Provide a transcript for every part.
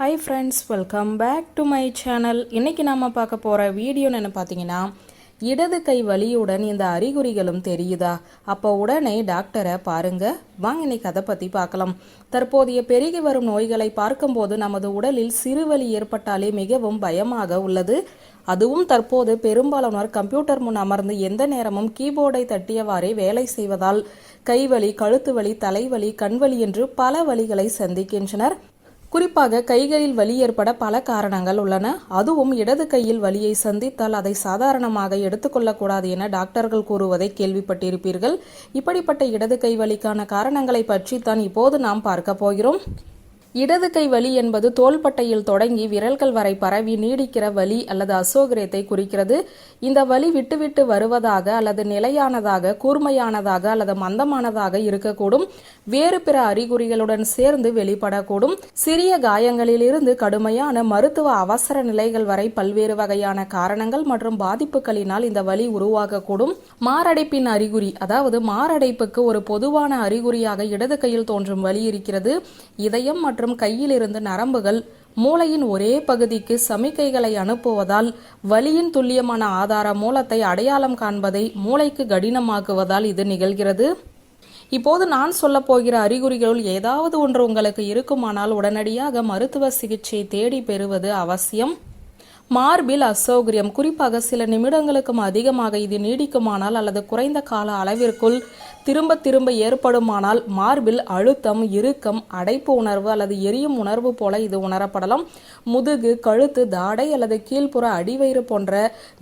Hi friends welcome back to my channel இன்னைக்கு நாம பார்க்க போகிற வீடியோன்னு என்ன பார்த்தீங்கன்னா இடது கை வலியுடன் இந்த அறிகுறிகளும் தெரியுதா? அப்போ உடனே டாக்டரை பாருங்க. வாங்க இன்னைக்கு அதை பற்றி பார்க்கலாம். தற்போதைய பெருகி வரும் நோய்களை பார்க்கும்போது நமது உடலில் சிறுவலி ஏற்பட்டாலே மிகவும் பயமாக உள்ளது. அதுவும் தற்போது பெரும்பாலானோர் கம்ப்யூட்டர் முன் அமர்ந்து எந்த நேரமும் கீபோர்டை தட்டியவாறே வேலை செய்வதால் கைவலி கழுத்து வலி தலைவலி கண்வலி என்று பல வழிகளை சந்திக்கின்றனர். குறிப்பாக கைகளில் வலி ஏற்பட பல காரணங்கள் உள்ளன. அதுவும் இடது கையில் வலியை சந்தித்தால் அதை சாதாரணமாக எடுத்துக்கொள்ளக்கூடாது என டாக்டர்கள் கூறுவதை கேள்விப்பட்டிருப்பீர்கள். இப்படிப்பட்ட இடது கை வலிக்கான காரணங்களை பற்றி தான் இப்போது நாம் பார்க்க போகிறோம். இடது கை வலி என்பது தோள்பட்டையில் தொடங்கி விரல்கள் வரை பரவி நீடிக்கிற வலி அல்லது அசோகரியத்தை குறிக்கிறது. இந்த வலி விட்டுவிட்டு வருவதாக அல்லது நிலையானதாக கூர்மையானதாக அல்லது மந்தமானதாக இருக்கக்கூடும். வேறு பிற அறிகுறிகளுடன் சேர்ந்து வெளிப்படக்கூடும். சிறிய காயங்களிலிருந்து கடுமையான மருத்துவ அவசர நிலைகள் வரை பல்வேறு வகையான காரணங்கள் மற்றும் பாதிப்புகளினால் இந்த வலி உருவாகக்கூடும். மாரடைப்பின் அறிகுறி அதாவது மாரடைப்புக்கு ஒரு பொதுவான அறிகுறியாக இடது கையில் தோன்றும் வலி இருக்கிறது. இதயம் மற்றும் கையில் இருந்து நரம்புகள் மூளையின் ஒரே பகுதிக்கு சமிக்கைகளை அனுப்புவதால் வலியின் துல்லியமான ஆதார மூலத்தை அடையாளம் காண்பதை மூளைக்கு கடினமாக்குவதால் இது நிகழ்கிறது. இப்போது நான் சொல்ல போகிற அறிகுறிகளுள் ஏதாவது ஒன்று உங்களுக்கு இருக்குமானால் உடனடியாக மருத்துவ சிகிச்சை தேடி பெறுவது அவசியம். மார்பில் அசௌகரியம். குறிப்பாக சில நிமிடங்களுக்கும் அதிகமாக இது நீடிக்குமானால் அல்லது குறைந்த கால அளவிற்குள் திரும்ப திரும்ப ஏற்படுமானால் மார்பில் அழுத்தம் இறுக்கம் அடைப்பு உணர்வு அல்லது எரியும் உணர்வு போல இது உணரப்படலாம். முதுகு கழுத்து தாடை அல்லது கீழ்ப்புற அடிவயிறு போன்ற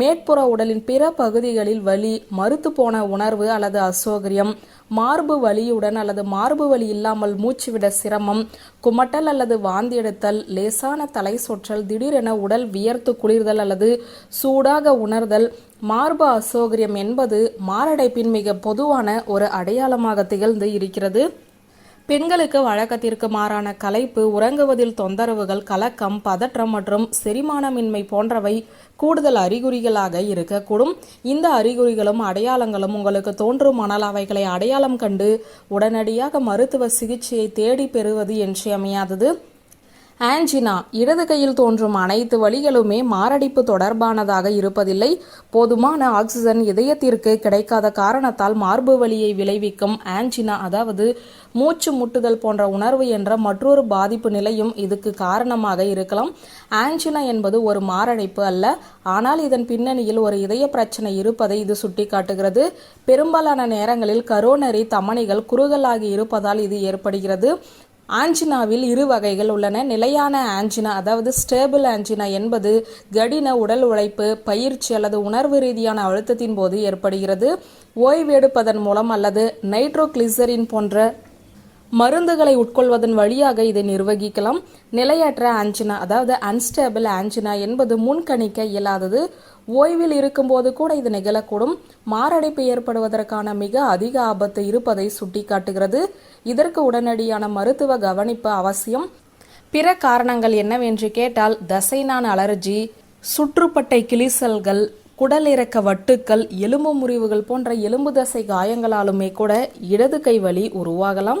மேற்புற உடலின் பிற பகுதிகளில் வலி மறுத்து போன உணர்வு அல்லது அசௌகரியம் மார்பு வலியுடன் அல்லது மார்பு வலி இல்லாமல் மூச்சுவிட சிரமம் குமட்டல் அல்லது வாந்தி எடுத்தல் லேசான தலை சொற்றல் திடீரென உடல் வியர்த்து குளிர்தல் அல்லது சூடாக உணர்தல் மார்பு அசௌகரியம் என்பது மாரடைப்பின் மிக பொதுவான ஒரு அடையாளமாக திகழ்ந்து இருக்கிறது. பெண்களுக்கு வழக்கத்திற்கு மாறான கலைப்பு உறங்குவதில் தொந்தரவுகள் கலக்கம் பதற்றம் மற்றும் செரிமானமின்மை போன்றவை கூடுதல் அறிகுறிகளாக இருக்கக்கூடும். இந்த அறிகுறிகளும் அடையாளங்களும் உங்களுக்கு தோன்றுமானால் அவைகளை அடையாளம் கண்டு உடனடியாக மருத்துவ சிகிச்சையை தேடி பெறுவது இன்றியமையாதது ஆன்ஜினா இடது கையில் தோன்றும் அனைத்து வழிகளுமே மாரடைப்பு தொடர்பானதாக இருப்பதில்லை. போதுமான ஆக்சிஜன் இதயத்திற்கு கிடைக்காத காரணத்தால் மார்பு வலியை விளைவிக்கும் ஆன்ஜினா அதாவது மூச்சு முட்டுதல் போன்ற உணர்வு என்ற மற்றொரு பாதிப்பு நிலையும் இதுக்கு காரணமாக இருக்கலாம். ஆன்ஜினா என்பது ஒரு மாரடைப்பு அல்ல. ஆனால் இதன் பின்னணியில் ஒரு இதய பிரச்சனை இருப்பதை இது சுட்டிக்காட்டுகிறது. பெரும்பாலான நேரங்களில் கரோனரி தமணிகள் குறுகலாகி இருப்பதால் இது ஏற்படுகிறது. ஆஞ்சினாவில் இரு வகைகள் உள்ளன. நிலையான ஆஞ்சினா அதாவது ஸ்டேபிள் ஆஞ்சினா என்பது கடின உடல் உழைப்பு பயிற்சி அல்லது உணர்வு ரீதியான அழுத்தத்தின் போது ஏற்படுகிறது. ஓய்வெடுப்பதன் மூலம் அல்லது நைட்ரோகிளிசரின் போன்ற மருந்துகளை உட்கொள்வதன் வழியாக இதை நிர்வகிக்கலாம். நிலையற்ற ஆஞ்சினா அதாவது அன்ஸ்டேபிள் ஆஞ்சினா என்பது முன்கணிக்க இயலாதது. ஓய்வில் இருக்கும்போது கூட இது நிகழக்கூடும். மாரடைப்பு ஏற்படுவதற்கான மிக அதிக ஆபத்து இருப்பதை சுட்டிக்காட்டுகிறது. இதற்கு உடனடியான மருத்துவ கவனிப்பு அவசியம். பிற காரணங்கள் என்னவென்று கேட்டால் தசைநான் அலர்ஜி சுற்றுப்பட்டை கிளிசல்கள் குடலிறக்க வட்டுக்கள் எலும்பு முறிவுகள் போன்ற எலும்பு தசை காயங்களாலுமே கூட இடது கை வலி உருவாகலாம்.